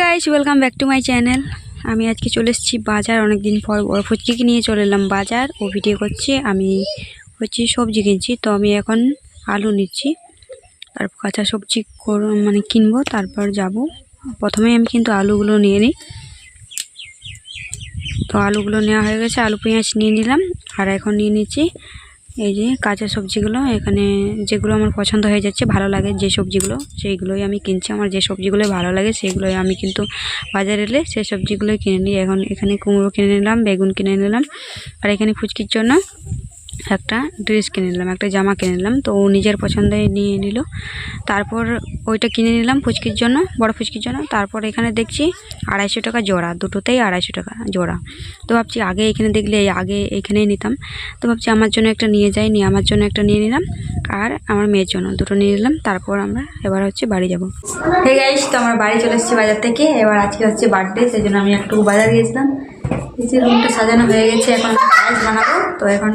Guys welcome back to my channel আমি আজকে চলে এসেছি বাজার অনেক দিন পর বড় ফুচকিকে নিয়ে চলে এলাম বাজার। ও ভিডিও করছি, আমি হচ্ছে সবজি কিনছি, তো আমি এখন আলু নিচ্ছি। তারপর কাঁচা সবজি মানে কিনবো, তারপর যাব। প্রথমে আমি কিন্তু আলুগুলো নিয়ে নিই। তো আলুগুলো নেওয়া হয়ে গেছে, আলু পেঁয়াজ নিয়ে নিলাম। আর এখন নিয়ে নিচ্ছি এই যে কাঁচা সবজিগুলো। এখানে যেগুলো আমার পছন্দ হয়ে যাচ্ছে, ভালো লাগে যে সবজিগুলো, সেইগুলোই আমি কিনছি। আমার যে সবজিগুলো ভালো লাগে সেগুলোই আমি কিন্তু বাজারে এলে সেই সবজিগুলোই কিনে নিই। এখন এখানে কুমড়ো কিনে নিলাম, বেগুন কিনে নিলাম। আর এখানে ফুচকির জন্য একটা ড্রেস কিনে নিলাম, একটা জামা কিনে নিলাম। তো ও নিজের পছন্দে নিয়ে নিল। তারপর ওইটা কিনে নিলাম ফুচকির জন্য, বড় ফুচকির জন্য। তারপর এখানে দেখছি আড়াইশো টাকা জোড়া, দুটোতেই আড়াইশো টাকা জোড়া। তো ভাবছি আগে এখানে দেখলে, আগে এখানেই নিতাম। তো ভাবছি আমার জন্য একটা নিয়ে যাই, নিয়ে আমার জন্য একটা নিয়ে নিলাম। আর আমার মেয়ের জন্য দুটো নিয়ে নিলাম। তারপর আমরা এবার হচ্ছে বাড়ি যাব। হে গাইস, তো আমার বাড়ি চলে এসেছি বাজার থেকে। এবার আজকে হচ্ছে বার্থডে সেই জন্য আমি একটু বাজার গিয়েছিলাম। রুমটা সাজানো হয়ে গেছে এখন। পায়েস বানাবো। তো এখন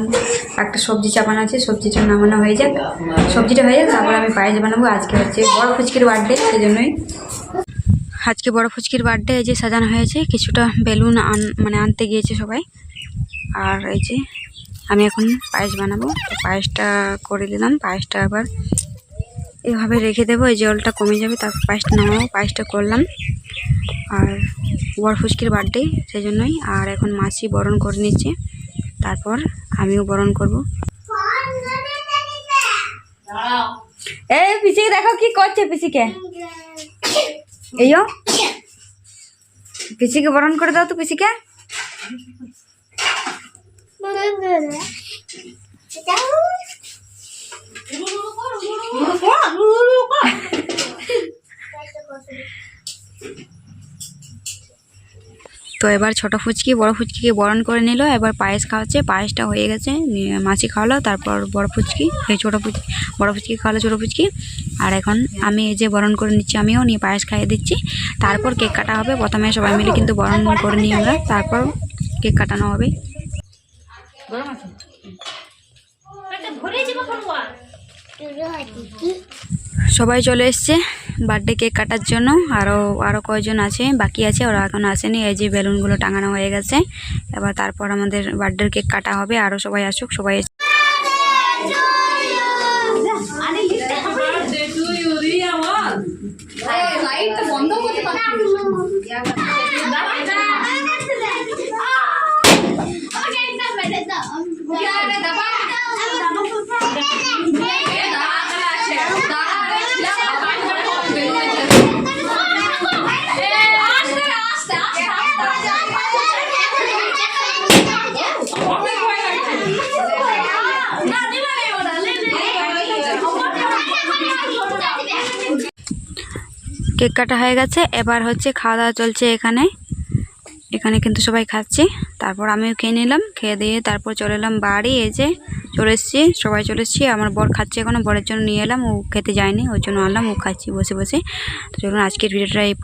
একটা সবজি চাপানো আছে, সবজিটা নামানো হয়ে যাক। সবজিটা হয়ে যাক, তারপর আমি পায়েস বানাবো। আজকে হচ্ছে বড় ফুচকির বার্থডে সেই জন্যই আজকে বড় ফুচকির বার্থডে এই যে সাজানো হয়েছে, কিছুটা বেলুন আন মানে আনতে গিয়েছে সবাই। আর এই যে আমি এখন পায়েস বানাবো। তো পায়েসটা করে দিলাম, পায়েসটা আবার এভাবে রেখে দেবো, এই জলটা কমে যাবে, তারপর পায়েসটা নামাবো। পায়েসটা করলাম। আর বড় ফুচকির বার্থডে সেই জন্যই আর এখন মাসি বরণ করে নিচ্ছে। তারপর আমিও বরণ করব। এই পিসিকে দেখো কি করছে পিসিকে। এইও। পিসিকে বরণ করে দাও তো পিসিকে। তো এবার ছোট ফুচকি বড় ফুচকিকে বরণ করে নিল। এবার পায়েস খাওয়াচ্ছে পায়েসটা হয়ে গেছে। নিয়ে মাছি খাওয়ালো তারপর বড় ফুচকি এই ছোটো ফুচকি বড় ফুচকি খাওয়ালো ছোটো ফুচকি। আর এখন আমি এই যে বরণ করে নিচ্ছি আমিও নিয়ে পায়েস খাইয়ে দিচ্ছি। তারপর কেক কাটা হবে প্রথমে সবাই মিলে কিন্তু বরণ করে নিই আমরা। তারপর কেক কাটানো হবে। গরম আছে? ঘুরে যাব কোনবার সবাই চলে এসছে। বার্থডে কেক কাটার জন্য। আরও আরও কয়েকজন আছে, বাকি আছে, ওরা এখন আসেনি। এই যে বেলুনগুলো টাঙানো হয়ে গেছে। এবার তারপর আমাদের বার্থডের কেক কাটা হবে। আরও সবাই আসুক, সবাই এসে- কেক কাটা হয়ে গেছে, এবার হচ্ছে খাওয়া দাওয়া চলছে এখানে। এখানে কিন্তু সবাই খাচ্ছে। তারপর আমিও খেয়ে নিলাম, খেয়ে দিয়ে তারপর চলে এলাম বাড়ি। এই যে চলে এসেছি, সবাই চলে এসেছি। আমার বর খাচ্ছে এখনও, বরের জন্য নিয়ে এলাম। ও খেতে যায়নি, ওর জন্য আনলাম, ও খাচ্ছি বসে বসে। তো চলুন, আজকের ভিডিওটা এই